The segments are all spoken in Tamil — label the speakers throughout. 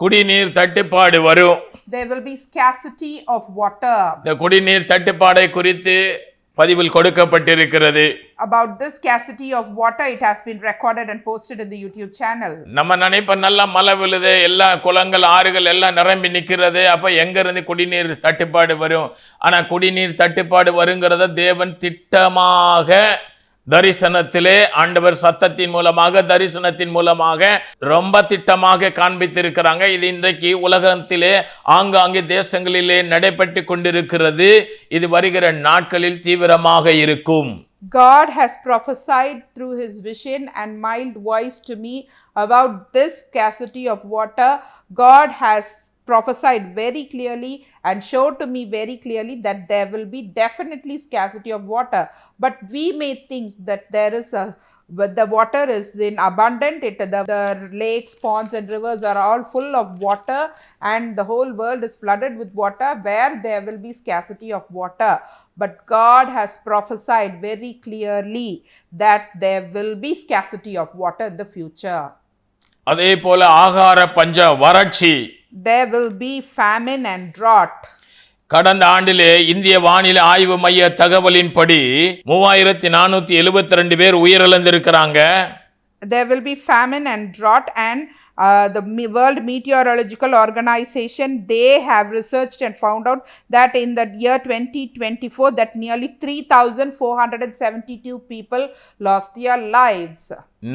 Speaker 1: குடிநீர் தட்டுப்பாடு வரும்
Speaker 2: there will be scarcity of water
Speaker 1: இந்த குடிநீர் தட்டுப்பாடை குறித்து பதிவில் கொடுக்கப்பட்டிருக்கிறது
Speaker 2: about the scarcity of water it has been recorded and posted in the youtube channel
Speaker 1: நம்ம நினைப்ப நல்லா மழை விழுது எல்லா குளங்கள் ஆறுகள் எல்லாம் நிரம்பி நிற்கிறது அப்ப எங்க இருந்து குடிநீர் தட்டுப்பாடு வரும் ஆனா குடிநீர் தட்டுப்பாடு வருங்கிறத தேவன் திட்டமாக தரிசனத்திலே ஆண்டவர் சத்தத்தின் மூலமாக தரிசனத்தின் மூலமாக ரொம்ப திட்டமாக காண்பித்திருக்கிறாங்க இது இன்றைக்கு உலகத்திலே ஆங்காங்கே தேசங்களிலே நடைபெற்று கொண்டிருக்கிறது இது வருகிற நாட்களில் தீவிரமாக இருக்கும்
Speaker 2: God has prophesied through his vision and mild voice to me about this scarcity of water. God has prophesied very clearly and showed to me very clearly that there will be definitely scarcity of water. But we may think that there is a but the water is in abundant it the, the, lakes ponds and rivers are all full of water and the whole world is flooded with water where there will be scarcity of water but god has prophesied very clearly that there will be scarcity of water in the future
Speaker 1: அதே போல ஆகார பஞ்ச வறட்சி
Speaker 2: there will be famine and drought.
Speaker 1: கடந்த ஆண்டிலே இந்திய வானிலை ஆய்வு மைய தகவலின்படி மூவாயிரத்தி நானூத்தி எழுபத்தி ரெண்டு பேர் உயிரிழந்திருக்கிறாங்க
Speaker 2: there will be famine and drought and uh, the world meteorological organization they have researched and found out that in the year 2024 that nearly 3472 people lost their lives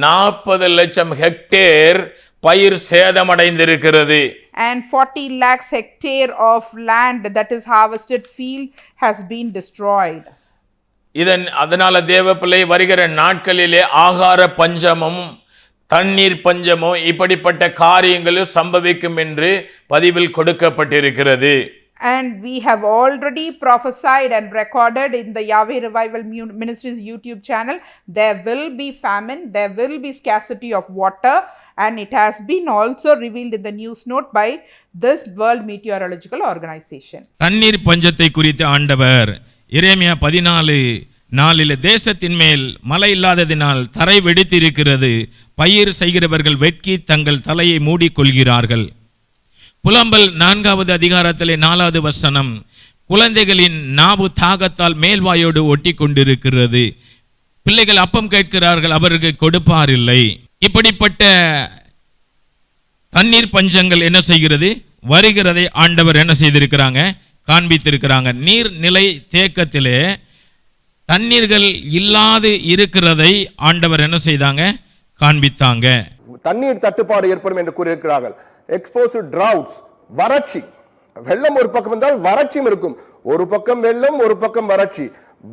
Speaker 1: 40 லட்சம் ஹெக்டேர் பயிர் சேதமடைந்திருக்கிறது
Speaker 2: and 40 lakhs hectare of land that is harvested field has been destroyed.
Speaker 1: இதன் அதனால தேவப்பிள்ளை வருகிற நாட்களிலே ஆகார பஞ்சமும் தண்ணீர் பஞ்சமும் இப்படிப்பட்ட காரியங்களும் சம்பவிக்கும் என்று பதிவில் கொடுக்கப்பட்டிருக்கிறது
Speaker 2: and we have already prophesied and recorded in the Yahweh Revival Ministries YouTube channel. There will be famine, there will be scarcity of water, and it has been also revealed in the news note by this World Meteorological Organization.
Speaker 1: தண்ணீர் பஞ்சத்தை குறித்து ஆண்டவர் இரேமியா பதினாலு நாளில் தேசத்தின் மேல் மழை இல்லாததினால் தரை வெடித்திருக்கிறது பயிர் செய்கிறவர்கள் வெட்கி தங்கள் தலையை மூடிக்கொள்கிறார்கள் புலம்பல் நான்காவது அதிகாரத்திலே நாலாவது வசனம் குழந்தைகளின் நாவு தாகத்தால் மேல்வாயோடு ஒட்டி கொண்டிருக்கிறது பிள்ளைகள் அப்பம் கேட்கிறார்கள் அவருக்கு கொடுப்பாரில்லை இப்படிப்பட்ட தண்ணீர் பஞ்சங்கள் என்ன செய்கிறது வருகிறதை ஆண்டவர் என்ன செய்திருக்கிறாங்க காண்பித்திருக்கிறாங்க நீர்நிலை தேக்கத்திலே தண்ணீர்கள் இல்லாது இருக்கிறதை ஆண்டவர் என்ன செய்தாங்க காண்பித்தாங்க
Speaker 3: தண்ணீர் தட்டுப்பாடு ஏற்படும் என்று கூறியிருக்கிறார்கள் எக்ஸ்போஸ் டு வறட்சி வெள்ளம் ஒரு பக்கம் இருந்தால் வறட்சியும் இருக்கும் ஒரு பக்கம் வெள்ளம் ஒரு பக்கம் வறட்சி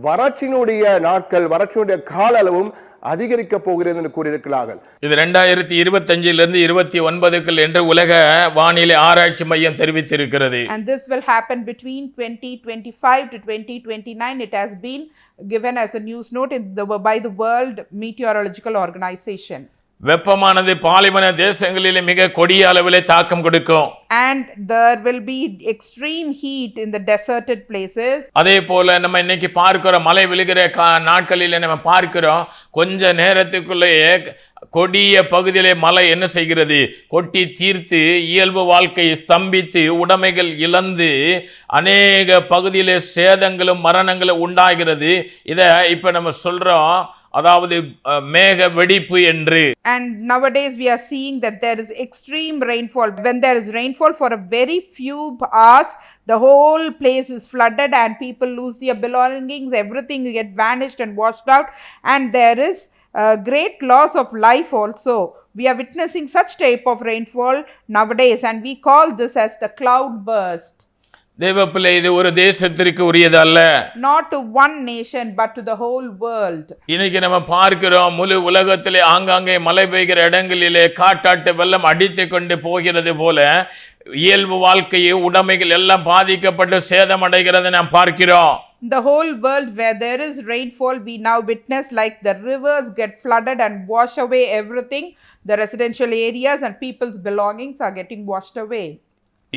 Speaker 3: வறட்சியினுடைய நாட்கள் வறட்சியினுடைய கால அளவும் அதிகரிக்க போகிறது என்று கூறியிருக்கிறார்கள்
Speaker 1: இது ரெண்டாயிரத்தி இருபத்தஞ்சிலிருந்து இருபத்தி ஒன்பதுக்குள் என்று உலக வானிலை ஆராய்ச்சி மையம் தெரிவித்திருக்கிறது
Speaker 2: and this will happen between 2025 to 2029 it has been given as a news note by the World Meteorological Organization
Speaker 1: வெப்பமானது பாலைவன தேசங்களிலே மிக கொடிய அளவில் தாக்கம் கொடுக்கும்
Speaker 2: and there will be extreme heat in the deserted places
Speaker 1: அதே போல நம்ம இன்னைக்கு பார்க்கிறோம் மலை விழுகிற கா நாட்களில் நம்ம பார்க்கிறோம் கொஞ்ச நேரத்துக்குள்ளேயே கொடிய பகுதியிலே மலை என்ன செய்கிறது கொட்டி தீர்த்து இயல்பு வாழ்க்கையை ஸ்தம்பித்து உடைமைகள் இழந்து அநேக பகுதியிலே சேதங்களும் மரணங்களும் உண்டாகிறது இதை இப்போ நம்ம சொல்கிறோம் and
Speaker 2: nowadays we are seeing that there is extreme rainfall when there is rainfall for a very few hours the whole place is flooded and people lose their belongings everything get vanished and washed out and there is uh, great loss of life also. We are witnessing such type of rainfall nowadays and we call this as the cloud burst.
Speaker 1: தேவப்பிள்ளை இது ஒரு தேசத்திற்கு உரியது அல்ல
Speaker 2: not to one nation but to the whole world
Speaker 1: இன்னைக்கு நம்ம பார்க்கிறோம் முழு உலகத்திலே ஆங்காங்கே மழை பெய்கிற இடங்களிலே காட்டாட்டு வெள்ளம் அடித்து கொண்டு போகிறது போல இயல்பு வாழ்க்கையை உடைமைகள் எல்லாம் பாதிக்கப்பட்டு சேதமடைகிறதை நாம் பார்க்கிறோம்
Speaker 2: The whole world where there is rainfall, we now witness like the rivers get flooded and wash away everything. The residential areas and people's belongings are getting washed away.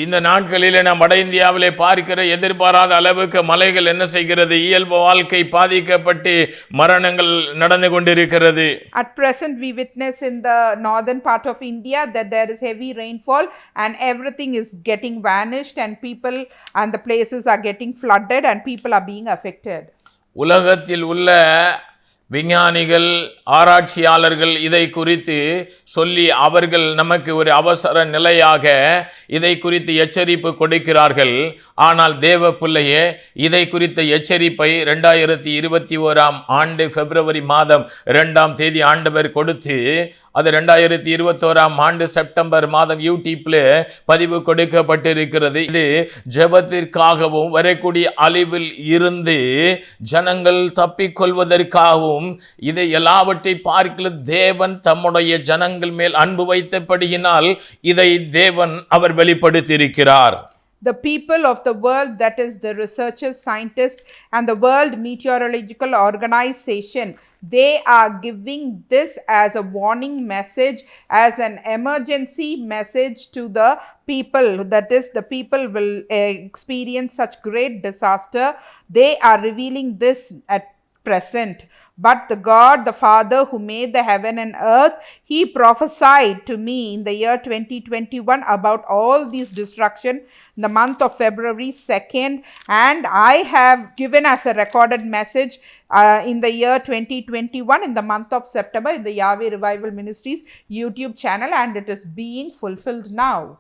Speaker 1: இந்த நாட்களில் நம் வட இந்தியாவிலே பார்க்கிற எதிர்பாராத அளவுக்கு மலைகள் என்ன செய்கிறது இயல்பு வாழ்க்கை பாதிக்கப்பட்டு மரணங்கள் நடந்து கொண்டிருக்கிறது
Speaker 2: at present we witness in the northern part of India that there is heavy rainfall and everything is getting vanished and people and the places are getting flooded and people are being affected
Speaker 1: உலகத்தில் உள்ள விஞ்ஞானிகள் ஆராய்ச்சியாளர்கள் இதை குறித்து சொல்லி அவர்கள் நமக்கு ஒரு அவசர நிலையாக இதை குறித்து எச்சரிப்பு கொடுக்கிறார்கள் ஆனால் தேவ பிள்ளையே இதை குறித்த எச்சரிப்பை ரெண்டாயிரத்தி இருபத்தி ஓராம் ஆண்டு பிப்ரவரி மாதம் ரெண்டாம் தேதி ஆண்டவர் கொடுத்து அது ரெண்டாயிரத்தி இருபத்தோராம் ஆண்டு செப்டம்பர் மாதம் யூடியூப்பில் பதிவு கொடுக்கப்பட்டிருக்கிறது இது ஜபத்திற்காகவும் வரக்கூடிய அழிவில் இருந்து ஜனங்கள் தப்பிக்கொள்வதற்காகவும் இதை எல்லாவற்றை தேவன் தம்முடைய ஜனங்கள் மேல் அன்பு வைத்தபடியினால் இதை தேவன் அவர் வெளிப்படுத்தியிருக்கிறார்
Speaker 2: the people of the world, that is, the researchers, scientists, and the World Meteorological Organization, they are giving this as a warning message, as an emergency message to the people. That is, the people will eh, experience such great disaster. They are revealing this at present. But the God, the Father who made the heaven and earth, he prophesied to me in the year 2021 about all these destruction, the month of February 2nd. And I have given as a recorded message uh, in the year 2021, in the month of September, in the Yahweh Revival Ministries YouTube channel, and it is being fulfilled now.